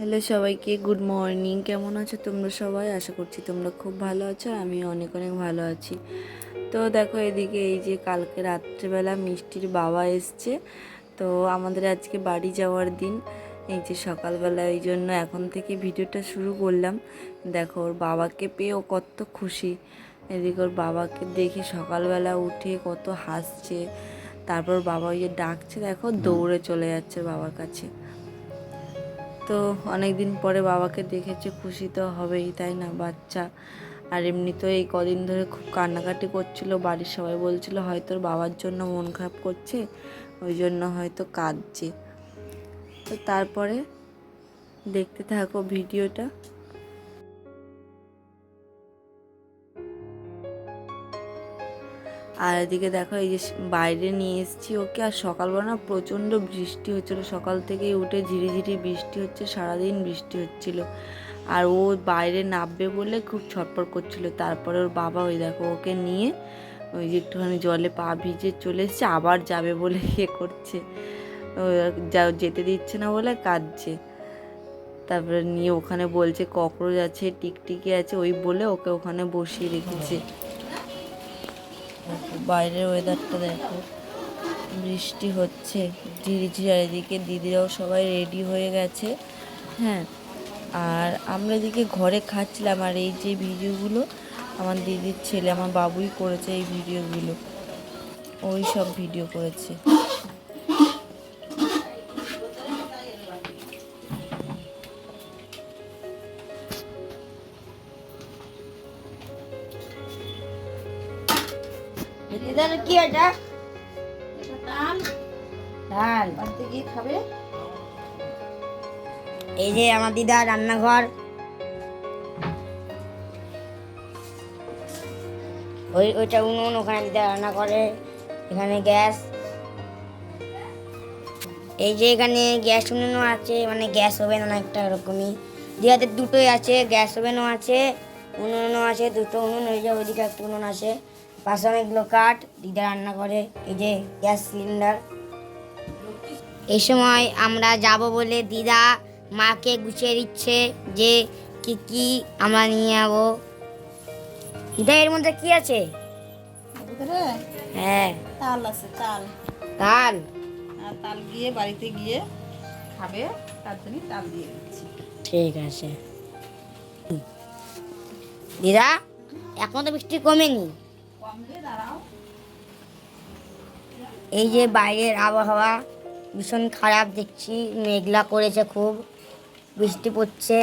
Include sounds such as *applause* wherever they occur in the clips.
Hello সবাইকে, good morning. কেমন আছো তোমরা সবাই? আশা করছি তোমরা খুব ভালো আছো আমি অনেক অনেক ভালো আছি। তো দেখো এদিকে এই যে কালকে রাত্রেবেলা মিষ্টির বাবা এসছে। তো আমাদের আজকে বাড়ি যাওয়ার দিন। এই যে সকালবেলা এই জন্য এখন থেকে ভিডিওটা শুরু করলাম। দেখো ওর বাবাকে পেয়ে ও কত খুশি। এদিকে ওর বাবাকে দেখে সকালবেলা উঠে কত হাসছে। তারপর বাবা ওই যে ডাকছে, দেখো দৌড়ে চলে যাচ্ছে বাবার কাছে। তো অনেক দিন পরে বাবাকে দেখেছে, খুশি তো হবেই, তাই না, বাচ্চা? আর এমনি তো এই কদিন ধরে খুব কান্নাকাটি করছিল, বাড়ির সবাই বলছিল, হয়তো বাবার জন্য মন খারাপ করছে, ওই জন্য হয়তো কাঁদছে। তো তারপরে দেখতে থাকো ভিডিওটা। আর এদিকে দেখো, এই যে বাইরে নিয়ে এসেছি ওকে। আর সকালবেলা না প্রচণ্ড বৃষ্টি হচ্ছিল। সকাল থেকেই উঠে ঝিরিঝিরি বৃষ্টি হচ্ছে, সারাদিন বৃষ্টি হচ্ছিল। আর ও বাইরে নামবে বলে খুব ছটপট করছিল। তারপরে ওর বাবা ওই দেখো, ওকে নিয়ে ওই যে একটুখানি জলে পা ভিজে চলে এসছে, আবার যাবে বলে *laughs* ইয়ে করছে। যা, যেতে দিচ্ছে না বলে কাঁদছে। তারপরে নিয়ে ওখানে বলছে, ককরোচ আছে, টিকটিকি আছে, ওই বলে ওকে ওখানে বসিয়ে রেখেছে। বাইরের ওয়েদারটা দেখো। বৃষ্টি হচ্ছে ধীরে ধীরে এদিকে দিদিরাও সবাই রেডি হয়ে গেছে। হ্যাঁ আর আমরা এদিকে ঘরে খাচ্ছিলাম আর এই যে ভিডিওগুলো আমার দিদির ছেলে, আমার বাবুই করেছে এই ভিডিওগুলো। ওই সব ভিডিও করেছে। দিদার কি এটা? ডাল। ডাল। বাড়িতে গিয়ে খাবে। এই যে আমার দিদা রান্নাঘর। ওই ওইটা উনুন ওখানে দিদা রান্না করে। এখানে গ্যাস। এই যে এখানে গ্যাস উনুনও আছে মানে গ্যাস ওভেন অনেকটা এরকমই দিদাদের দুটোই আছে গ্যাস ওভেনও আছে উনুনও আছে দুটো উনুন ওই যে ওইদিকে একটা উনুন আছে। পাশে অনেকগুলো কাঠ দিদা রান্না করে এই যে গ্যাস সিলিন্ডার। এই সময় আমরা যাব বলে দিদা মাকে গুছিয়ে দিচ্ছে যে কি কি আমরা নিয়ে যাব। দিদা এর মধ্যে কি আছে? হ্যাঁ। তাল আছে তাল। তাল? আর তাল গিয়ে বাড়িতে গিয়ে খাবে তার জন্য তাল দিয়ে দিচ্ছি। ঠিক আছে। দিদা এখন তো বৃষ্টি কমেনি? এই যে বাইরের আবহাওয়া ভীষণ খারাপ দেখছি, মেঘলা করেছে খুব, বৃষ্টি পড়ছে,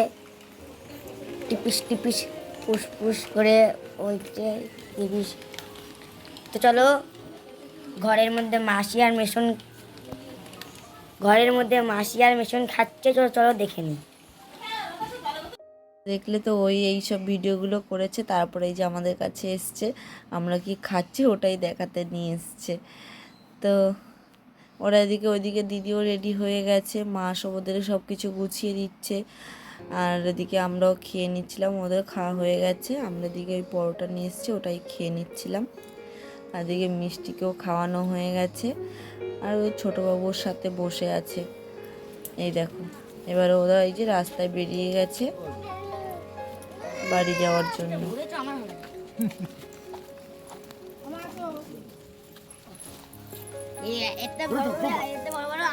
টিপিস টিপিস, পুস পুস করে ওইতে টিপিস। তো চলো, ঘরের মধ্যে মাসি আর মেশন, ঘরের মধ্যে মাসি আর মেশন খাচ্ছে, চলো চলো, দেখে নিই। দেখলে তো ওই এই সব ভিডিওগুলো করেছে, তারপরে এই যে আমাদের কাছে এসছে, আমরা কি খাচ্ছি ওটাই দেখাতে নিয়ে এসছে। তো ওরা এদিকে ওইদিকে দিদিও রেডি হয়ে গেছে, মা সব ওদের সব কিছু গুছিয়ে দিচ্ছে, আর এদিকে আমরাও খেয়ে নিচ্ছিলাম, ওদের খাওয়া হয়ে গেছে, আমরা এদিকে ওই পরোটা নিয়ে এসছি, ওটাই খেয়ে নিচ্ছিলাম। আর এদিকে মিষ্টিকেও খাওয়ানো হয়ে গেছে, আর ওই ছোটোবাবুর সাথে বসে আছে। এই দেখো, এবার ওরা এই যে রাস্তায় বেরিয়ে গেছে। বাড়ি যাওয়ার জন্য।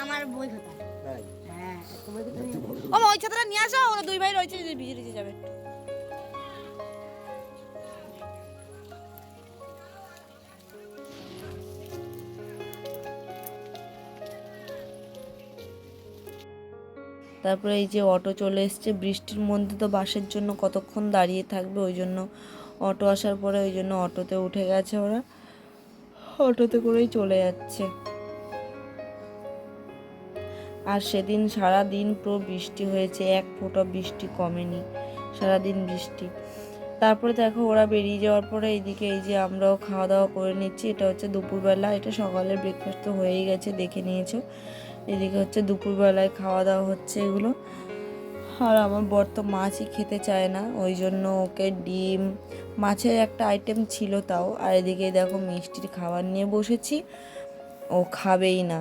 আমার বই খাতা হ্যাঁ ওই ছাতাটা নিয়ে আসো ওরা দুই ভাই রয়েছে যে ভিজে ভিজে যাবে। তারপরে এই যে অটো চলে এসছে, বৃষ্টির মধ্যে তো বাসের জন্য কতক্ষণ দাঁড়িয়ে থাকবে, ওই জন্য অটো আসার পরে ওই জন্য অটোতে উঠে গেছে ওরা। অটোতে করেই চলে যাচ্ছে। আর সেদিন সারা দিন পুরো বৃষ্টি হয়েছে, এক ফোঁটা বৃষ্টি কমেনি সারা দিন বৃষ্টি। তারপরে দেখো ওরা বেরিয়ে যাওয়ার পরে এইদিকে এই যে আমরাও খাওয়া দাওয়া করে নিচ্ছি, এটা হচ্ছে দুপুরবেলা, এটা সকালের ব্রেকফাস্ট তো হয়েই গেছে, দেখে নিয়েছো। এদিকে হচ্ছে দুপুরবেলায় খাওয়া দাওয়া হচ্ছে এগুলো। আর আমার বর তো মাছই খেতে চায় না, ওই জন্য ওকে ডিম, মাছের একটা আইটেম ছিল তাও। আর এদিকে দেখো মিষ্টির খাবার নিয়ে বসেছি, ও খাবেই না।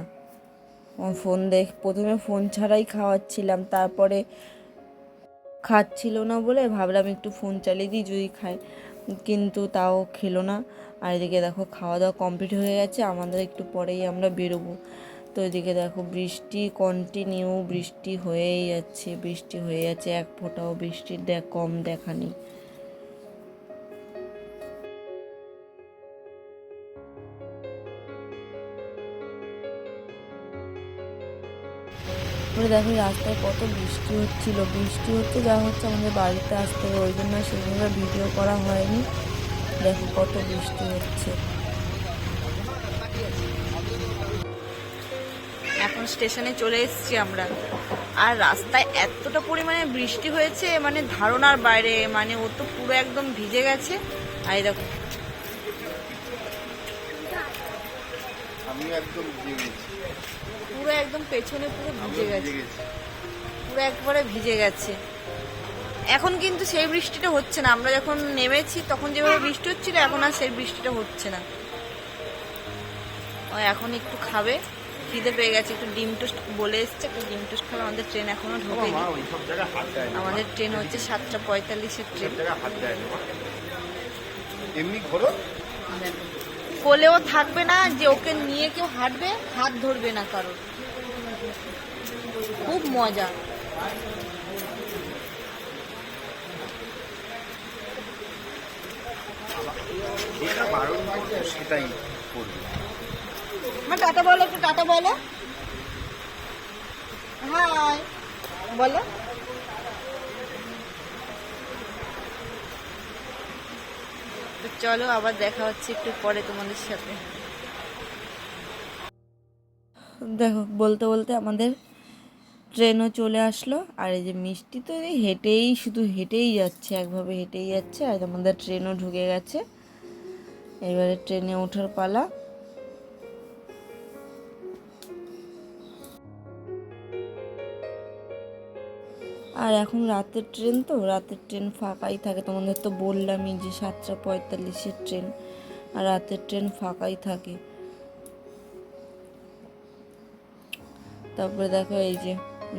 ও ফোন দেখ, প্রথমে ফোন ছাড়াই খাওয়াচ্ছিলাম, তারপরে খাচ্ছিল না বলে ভাবলাম একটু ফোন চালিয়ে দিই, যদি খায়। কিন্তু তাও খেলো না। আর এদিকে দেখো খাওয়া দাওয়া কমপ্লিট হয়ে গেছে, আমাদের একটু পরেই আমরা বেরোবো। তো এদিকে দেখো বৃষ্টি কন্টিনিউ বৃষ্টি হয়েই যাচ্ছে, বৃষ্টি হয়ে যাচ্ছে, এক ফোঁটাও বৃষ্টির দেখ কম দেখা নেই। তারপরে দেখো রাস্তায় কত বৃষ্টি হচ্ছিল। বৃষ্টি হচ্ছে যা হচ্ছে আমাদের বাড়িতে আসতে হবে, ওই জন্য সেভাবে ভিডিও করা হয়নি। দেখো কত বৃষ্টি হচ্ছে। এখন স্টেশনে চলে এসেছি আমরা। আর রাস্তায় এতটা পরিমাণে বৃষ্টি হয়েছে মানে ধারণার বাইরে মানে ও তো পুরো একদম ভিজে গেছে। আর দেখো। পুরো একদম পেছনে পুরো ভিজে ভিজে গেছে। পুরো একবারে ভিজে গেছে। এখন কিন্তু সেই বৃষ্টিটা হচ্ছে না। আমরা যখন নেমেছি তখন যেভাবে বৃষ্টি হচ্ছিল এখন আর সেই বৃষ্টিটা হচ্ছে না। ও এখন একটু খাবে। খিদে পেয়ে গেছে একটু ডিম টোস্ট বলে এসছে একটু ডিম টোস্ট খাবে আমাদের ট্রেন এখনও ঢোকেনি। না আমাদের ট্রেন হচ্ছে সাতটা পঁয়তাল্লিশের ট্রেন এমনি ঘোরো? কোলেও থাকবে না যে ওকে নিয়ে কেউ হাঁটবে হাত ধরবে না কারোর। খুব মজা। যেটা বারণ সেটাই করবে। মা টাটা বলো একটু টাটা বলো। হাই। বলো। তো চলো আবার দেখা হচ্ছে একটু পরে তোমাদের সাথে। দেখো বলতে বলতে আমাদের ট্রেনও চলে আসলো আর এই যে মিষ্টি তো এই হেঁটেই শুধু হেঁটেই যাচ্ছে একভাবে হেঁটেই যাচ্ছে আর আমাদের ট্রেনও ঢুকে গেছে। এবারে ট্রেনে ওঠার পালা। আর এখন রাতের ট্রেন তো, রাতের ট্রেন ফাঁকাই থাকে। তোমাদের তো বললামই যে সাতটা পঁয়তাল্লিশের ট্রেন, আর রাতের ট্রেন ফাঁকাই থাকে। তারপরে দেখো এই যে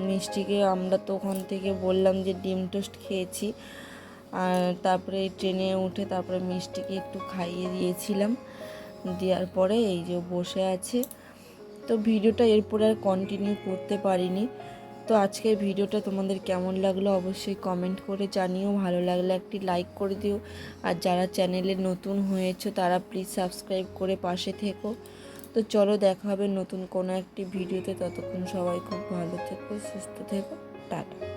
মিষ্টিকে, আমরা তো ওখান থেকে বললাম যে ডিম টোস্ট খেয়েছি। আর তারপরে এই ট্রেনে উঠে তারপরে মিষ্টিকে একটু খাইয়ে দিয়েছিলাম। দেওয়ার পরে এই যে বসে আছে। তো ভিডিওটা এরপরে আর কন্টিনিউ করতে পারিনি। তো আজকের ভিডিওটা তোমাদের কেমন লাগল অবশ্যই কমেন্ট করে জানিও। ভালো লাগলে একটি লাইক করে দিও। আর যারা চ্যানেলে নতুন হয়েছে, তারা প্লিজ সাবস্ক্রাইব করে পাশে থেকো। তো চলো দেখা হবে নতুন কোনো একটি ভিডিওতে। ততক্ষণ সবাই খুব ভালো থেকো, সুস্থ থেকো। টাটা।